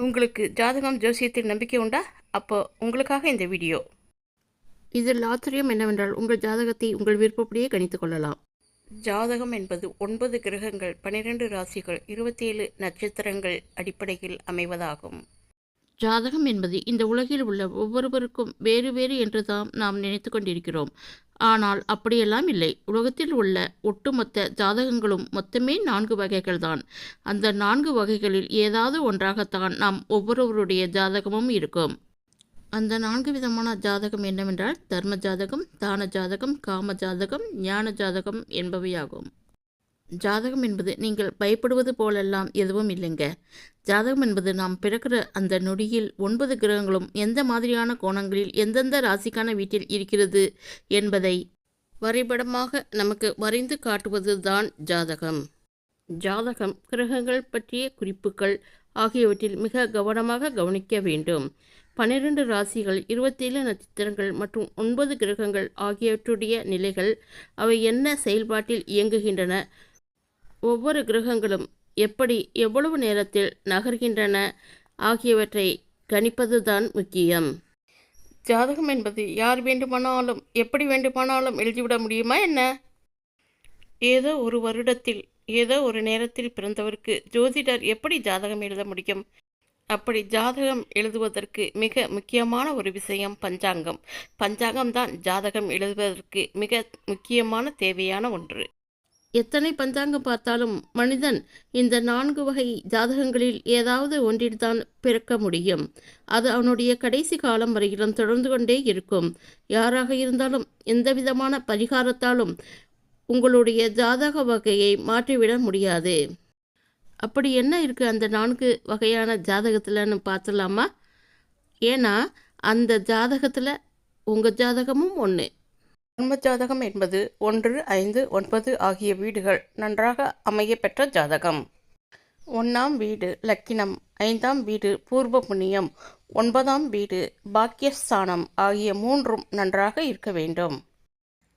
உங்களுக்கு ஜாதகம் ஜோசியத்தில் நம்பிக்கை உண்டா? அப்போ உங்களுக்காக இந்த வீடியோ. இதில் ஆச்சரியம் என்னவென்றால் உங்கள் ஜாதகத்தை உங்கள் விருப்பப்படியே கணித்துக் கொள்ளலாம். ஜாதகம் என்பது ஒன்பது கிரகங்கள் பன்னிரண்டு ராசிகள் இருபத்தேழு நட்சத்திரங்கள் அடிப்படையில் அமைவதாகும். ஜாதகம் என்பது இந்த உலகில் உள்ள ஒவ்வொருவருக்கும் வேறு வேறு என்று தான் நாம் நினைத்து கொண்டிருக்கிறோம். ஆனால் அப்படியெல்லாம் இல்லை. உலகத்தில் உள்ள ஒட்டுமொத்த ஜாதகங்களும் மொத்தமே நான்கு வகைகள்தான். அந்த நான்கு வகைகளில் ஏதாவது ஒன்றாகத்தான் நாம் ஒவ்வொருவருடைய ஜாதகமும் இருக்கும். அந்த நான்கு விதமான ஜாதகம் என்னவென்றால் தர்ம ஜாதகம் தான ஜாதகம் காம ஜாதகம் ஞான ஜாதகம் என்பவையாகும். ஜாதகம் என்பது நீங்கள் பயப்படுவது போலெல்லாம் எதுவும் இல்லைங்க. ஜாதகம் என்பது நாம் பிறக்கிற அந்த நொடியில் ஒன்பது கிரகங்களும் எந்த மாதிரியான கோணங்களில் எந்தெந்த ராசிக்கான வீட்டில் இருக்கிறது என்பதை வரைபடமாக நமக்கு வரைந்து காட்டுவது தான் ஜாதகம். ஜாதகம் கிரகங்கள் பற்றிய குறிப்புகள் ஆகியவற்றில் மிக கவனமாக கவனிக்க வேண்டும். பன்னிரண்டு ராசிகள் இருபத்தேழு நட்சத்திரங்கள் மற்றும் ஒன்பது கிரகங்கள் ஆகியவற்றுடைய நிலைகள் அவை என்ன செயல்பாட்டில் இயங்குகின்றன ஒவ்வொரு கிரகங்களும் எப்படி எவ்வளவு நேரத்தில் நகர்கின்றன ஆகியவற்றை கணிப்பதுதான் முக்கியம். ஜாதகம் என்பது யார் வேண்டுமானாலும் எப்படி வேண்டுமானாலும் எழுதிவிட முடியுமா என்ன? ஏதோ ஒரு வருடத்தில் ஏதோ ஒரு நேரத்தில் பிறந்தவருக்கு ஜோதிடர் எப்படி ஜாதகம் எழுத முடியும்? அப்படி ஜாதகம் எழுதுவதற்கு மிக முக்கியமான ஒரு விஷயம் பஞ்சாங்கம். பஞ்சாங்கம் தான் ஜாதகம் எழுதுவதற்கு மிக முக்கியமான தேவையான ஒன்று. எத்தனை பஞ்சாங்கம் பார்த்தாலும் மனிதன் இந்த நான்கு வகை ஜாதகங்களில் ஏதாவது ஒன்றில்தான் பிறக்க முடியும். அது அவனுடைய கடைசி காலம் வரையிலும் தொடர்ந்து கொண்டே இருக்கும். யாராக இருந்தாலும் எந்த விதமான பரிகாரத்தாலும் உங்களுடைய ஜாதக வகையை மாற்றிவிட முடியாது. அப்படி என்ன இருக்குது அந்த நான்கு வகையான ஜாதகத்தில்னு பார்த்துலாமா? ஏன்னா அந்த ஜாதகத்தில் உங்கள் ஜாதகமும் ஒன்று ஜன்ம ஜாதகம் என்பது ஒன்று ஐந்து ஒன்பது ஆகிய வீடுகள் நன்றாக அமைய பெற்ற ஜாதகம். ஒன்றாம் வீடு லக்கினம் ஐந்தாம் வீடு பூர்வ புண்ணியம் ஒன்பதாம் வீடு பாக்கியஸ்தானம் ஆகிய மூன்றும் நன்றாக இருக்க வேண்டும்.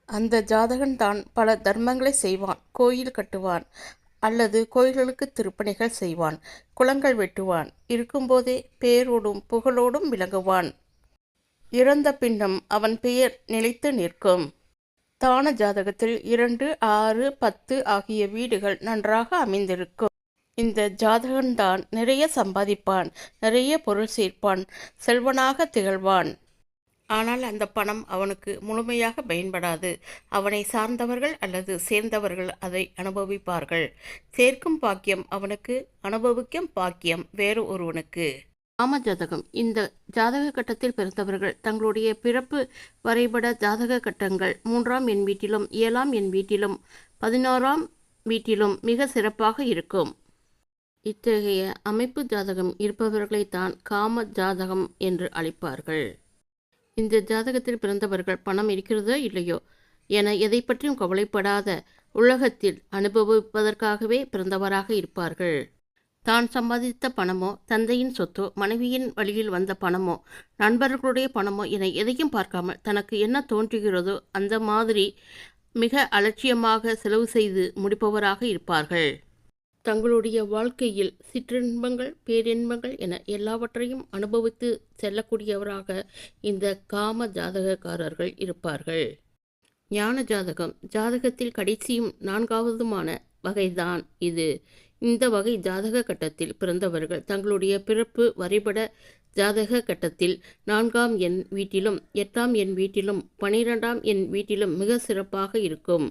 அந்த ஜாதகன்தான் பல தர்மங்களை செய்வான் கோயில் கட்டுவான் அல்லது கோயில்களுக்கு திருப்பணிகள் செய்வான் குளங்கள் வெட்டுவான் இருக்கும்போதே பேரோடும் புகழோடும் விளங்குவான். இறந்த பின்னம் அவன் பெயர் நிலைத்து நிற்கும். தான ஜாதகத்தில் இரண்டு ஆறு பத்து ஆகிய வீடுகள் நன்றாக அமைந்திருக்கும். இந்த ஜாதகன்தான் நிறைய சம்பாதிப்பான் நிறைய பொருள் சேர்ப்பான் செல்வனாக திகழ்வான். ஆனால் அந்த பணம் அவனுக்கு முழுமையாக பயன்படாது. அவனை சார்ந்தவர்கள் அல்லது சேர்ந்தவர்கள் அதை அனுபவிப்பார்கள். சேர்க்கும் பாக்கியம் அவனுக்கு அனுபவிக்கும் பாக்கியம் வேறு ஒருவனுக்கு. காம ஜாதகம். இந்த ஜாதக கட்டத்தில் பிறந்தவர்கள் தங்களுடைய பிறப்பு வரைபட ஜாதக கட்டங்கள் மூன்றாம் எண் வீட்டிலும் ஏழாம் எண் வீட்டிலும் பதினோராம் வீட்டிலும் மிக சிறப்பாக இருக்கும். இத்தகைய அமைப்பு ஜாதகம் இருப்பவர்களைத்தான் காம ஜாதகம் என்று அழைப்பார்கள். இந்த ஜாதகத்தில் பிறந்தவர்கள் பணம் இருக்கிறதோ இல்லையோ என எதை பற்றியும் கவலைப்படாத உலகத்தில் அனுபவிப்பதற்காகவே பிறந்தவராக இருப்பார்கள். தான் சம்பாதித்த பணமோ தந்தையின் சொத்தோ மனைவியின் வழியில் வந்த பணமோ நண்பர்களுடைய பணமோ என எதையும் பார்க்காமல் தனக்கு என்ன தோன்றுகிறதோ அந்த மாதிரி மிக அலட்சியமாக செலவு செய்து முடிப்பவராக இருப்பார்கள். தங்களுடைய வாழ்க்கையில் சிற்றின்பங்கள் பேரின்பங்கள் என எல்லாவற்றையும் அனுபவித்து செல்லக்கூடியவராக இந்த காம ஜாதகக்காரர்கள் இருப்பார்கள். ஞான ஜாதகம் ஜாதகத்தில் கடைசியும் நான்காவதுமான வகைதான் இது. இந்த வகை ஜாதக கட்டத்தில் பிறந்தவர்கள் தங்களுடைய பிறப்பு வரைபட ஜாதக கட்டத்தில் நான்காம் எண் வீட்டிலும் எட்டாம் எண் வீட்டிலும் பனிரெண்டாம் எண் வீட்டிலும் மிக சிறப்பாக இருக்கும்.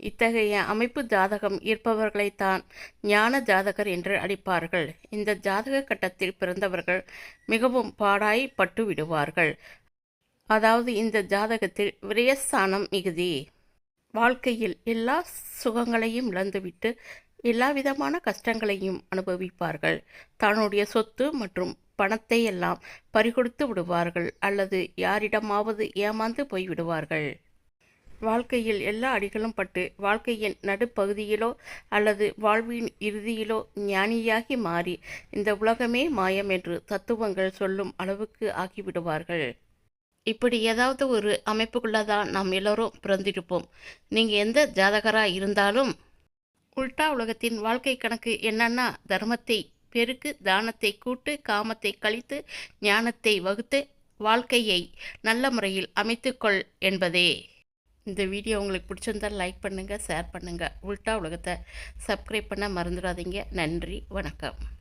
இத்தகைய அமைப்பு ஜாதகம் இருப்பவர்களைத்தான் ஞான ஜாதகர் என்று அழைப்பார்கள் இந்த ஜாதக கட்டத்தில் பிறந்தவர்கள் மிகவும் பாடாய் பட்டு விடுவார்கள் அதாவது இந்த ஜாதகத்தில் விரயஸ்தானம் மிகுதி. வாழ்க்கையில் எல்லா சுகங்களையும் இழந்துவிட்டு எல்லா விதமான கஷ்டங்களையும் அனுபவிப்பார்கள். தன்னுடைய சொத்து மற்றும் பணத்தை எல்லாம் பறிகொடுத்து விடுவார்கள் அல்லது யாரிடமாவது ஏமாந்து போய்விடுவார்கள் வாழ்க்கையில் எல்லா அடிகளும் பட்டு வாழ்க்கையின் நடுப்பகுதியிலோ அல்லது வாழ்வின் இறுதியிலோ ஞானியாகி மாறி இந்த உலகமே மாயம் என்று தத்துவங்கள் சொல்லும் அளவுக்கு ஆகிவிடுவார்கள். இப்படி ஏதாவது ஒரு அமைப்புக்குள்ளதான் நாம் எல்லோரும் பிறந்திருப்போம். நீங்கள் எந்த ஜாதகராக இருந்தாலும் உல்டா உலகத்தின் வாழ்க்கை கணக்கு என்னன்னா தர்மத்தை பெருக்கு தானத்தை கூட்டு காமத்தை கழித்து ஞானத்தை வகுத்து வாழ்க்கையை நல்ல முறையில் அமைத்துக்கொள் என்பதே. இந்த வீடியோ உங்களுக்கு பிடிச்சிருந்தால் லைக் பண்ணுங்கள் ஷேர் பண்ணுங்கள் உல்டா உலகத்தை சப்ஸ்கிரைப் பண்ண மறந்துடாதீங்க. நன்றி வணக்கம்.